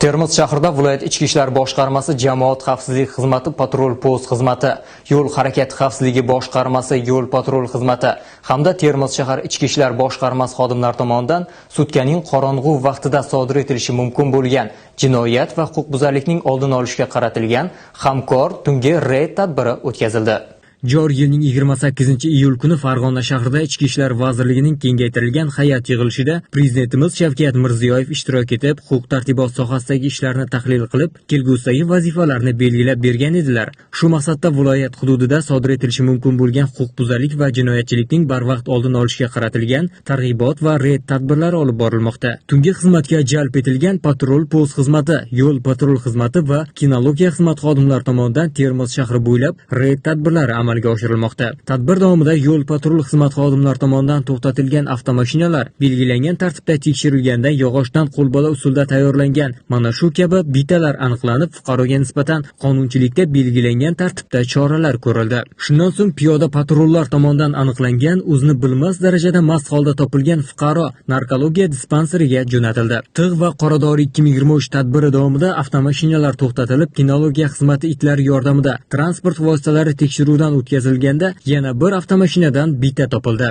Termiz shahrida viloyat ichki ishlar boshqarmasi jamoat xavfsizlik xizmati patrul post xizmati, yo'l harakati xavfsizligi boshqarmasi yo'l patrul xizmati hamda Termiz shahar ichki ishlar boshqarmasi xodimlari tomonidan sutkaning qorong'u vaqtida sodir etilishi mumkin bo'lgan jinoyat va huquqbuzarlikning oldini olishga qaratilgan hamkor tungi reyd tadbiri o'tkazildi. Joriy yilning 28 iyul kuni Farg'ona shahrida Ichki ishlar vazirligining kengaytirilgan hay'at yig'ilishida Prezidentimiz Shavkat Mirziyoyev ishtirok etib, huquq-tartibot sohasidagi ishlarni tahlil qilib, kelgusidagi vazifalarni belgilab bergan edilar. Shu maqsadda viloyat hududida sodir etilishi mumkin bo'lgan huquqbuzarlik va jinoyatchilikning barvaqt oldini olishga qaratilgan targ'ibot va reyd tadbirlari olib borilmoqda. Tungi xizmatga jalb etilgan patrul post xizmati, yo'l patrul xizmati va kinologiya xizmat xodimlari tomonidan Termiz shahri bo'ylab reyd tadbirlari amalga oshirilmoqda. Tadbir davomida yo'l patrul xizmat xodimlari tomonidan to'xtatilgan avtomashinalar belgilangan tartibda tekshirilganda yog'ochdan qo'lbola usulda tayyorlangan mana shu kabi bitalar aniqlanib, fuqaroga nisbatan qonunchilikda belgilangan tartibda choralar ko'rildi. Shundan so'ng piyoda patrullar tomonidan aniqlangan o'zini bilmas darajada mast holda topilgan fuqaro narkologiya dispanseriga jo'natildi. Tig' va qoradori 2023 tadbiri davomida avtomashinalar to'xtatilib, kinologiya xizmati itlari yordamida transport vositalari tekshiruvdan o'tkazilganda yana bir avtomashinadan bitta topildi.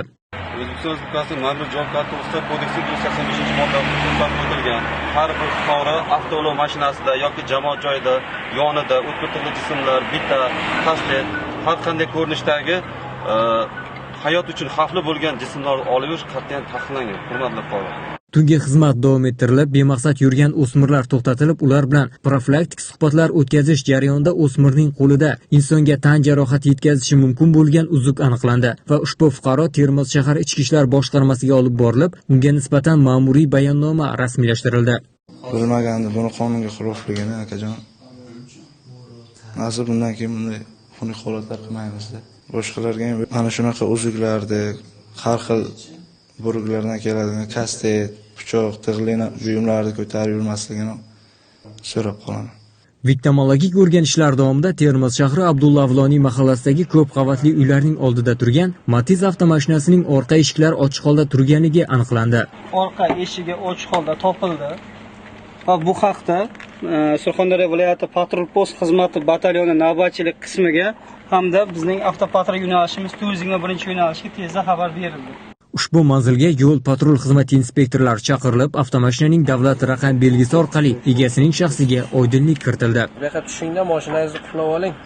O'zbekiston Respublikasi Ma'muriy javobgarlik to'g'risida kodeksi 185 modda moddasida o'tilgan har bir fuqaro avtoulov mashinasida yoki jamoat joyida yonida o'tmirtirli jismlar, bitta, taslet har qanday ko'rinishdagi e, hayot uchun xavfli bo'lgan jismlarni olib yurish qat'iyan taqiqlangan, hurmatli fuqaro. Tungi xizmat davom ettirilib, bemaqsad yurgan o'smirlar to'xtatilib, ular bilan profilaktik suhbatlar o'tkazish jarayonida o'smirning qo'lida insonga tan jarohati yetkazishi mumkin bo'lgan uzuk aniqlandi va ushbu fuqaro Termiz shahar ichki ishlar boshqarmasiga olib borilib, unga nisbatan ma'muriy bayonnoma rasmiylashtirildi. bilmagandi buni qonunga xilofligini akajon nasib bundan keyin bunday xunuk holatlar qilmaymizda boshqalarga ham mana shunaqa uzuklarni har xil buruglardan keladigan kastet pichoq tig'li buyumlarni ko'tarib yurmasligini so'rab qolaman Viktimologik o'rganishlar davomida Termiz shahri Abdulla Avloniy mahallasidagi ko'p qavatli uylarning oldida turgan Matiz avtomashinasining orqa eshiklari ochiq holda turganligi aniqlandi. orqa eshigi ochiq holda topildi va bu haqda e, surxondaryo viloyati patrul post xizmati batalyoni navbatchilik qismiga hamda bizning avtopatrul yo'nalishimiz 421 yo'nalishga tezda xabar berildi Ushbu manzilga yo'l patrul xizmati inspektorlari chaqirilib, avtomashinaning davlat raqam belgisi orqali egasining shaxsiga oydinlik kiritildi. Bu yoqqa tushingda mashinangizni qulab oling.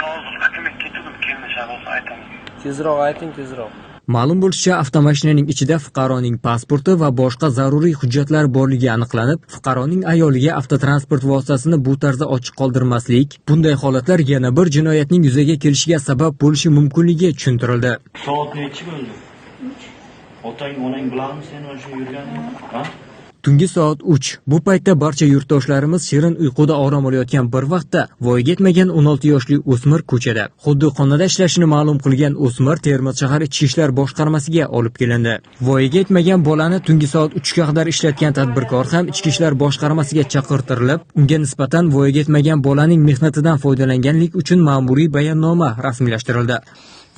hozir ketuvdim kelmasa bo'lsa aytaman Tezroq ayting, tezroq. Ma'lum bo'lishicha, avtomashinaning ichida fuqaroning pasporti va boshqa zaruriy hujjatlar borligi aniqlanib, fuqaroning ayoliga avtotransport vositasini bu tarzda ochiq qoldirmaslik, bunday holatlar yana bir jinoyatning yuzaga kelishiga sabab bo'lishi mumkinligi tushuntirildi. Soat nechi bo'ldi? Otang, onang biladimi sen mana shu yurganing? Tungi soat 3. Bu paytda barcha yurtdoshlarimiz shirin uyquda orom olayotgan bir vaqtda voyaga yetmagan 16 yoshli o'smir ko'chada. Xuddi xonada ishlashini ma'lum qilgan o'smir Termiz shahar ichki ishlar boshqarmasiga olib kelindi. Voyaga yetmagan bolani tungi soat 3 ga qadar ishlatgan tadbirkor ham ichki ishlar boshqarmasiga chaqirtirilib, unga nisbatan voyaga yetmagan bolaning mehnatidan foydalanganlik uchun ma'muriy bayonnoma rasmiylashtirildi.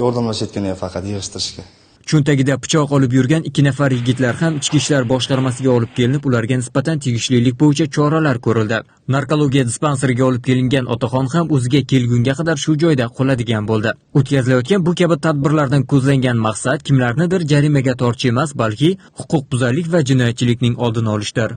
yordamlashayotgan faqat yig'ishtirishga Cho'ntagida pichoq olib yurgan ikki nafar yigitlar ham ichki ishlar boshqarmasiga olib kelinib, ularga nisbatan tegishlilik bo'yicha choralar ko'rildi. Narkologiya dispanseriga olib kelingan otaxon ham o'ziga kelgunga qadar shu joyda qoladigan bo'ldi. O'tkazilayotgan bu kabi tadbirlardan ko'zlangan maqsad kimlarnidir jarimaga tortish emas, balki huquqbuzarlik va jinoyatchilikning oldini olishdir.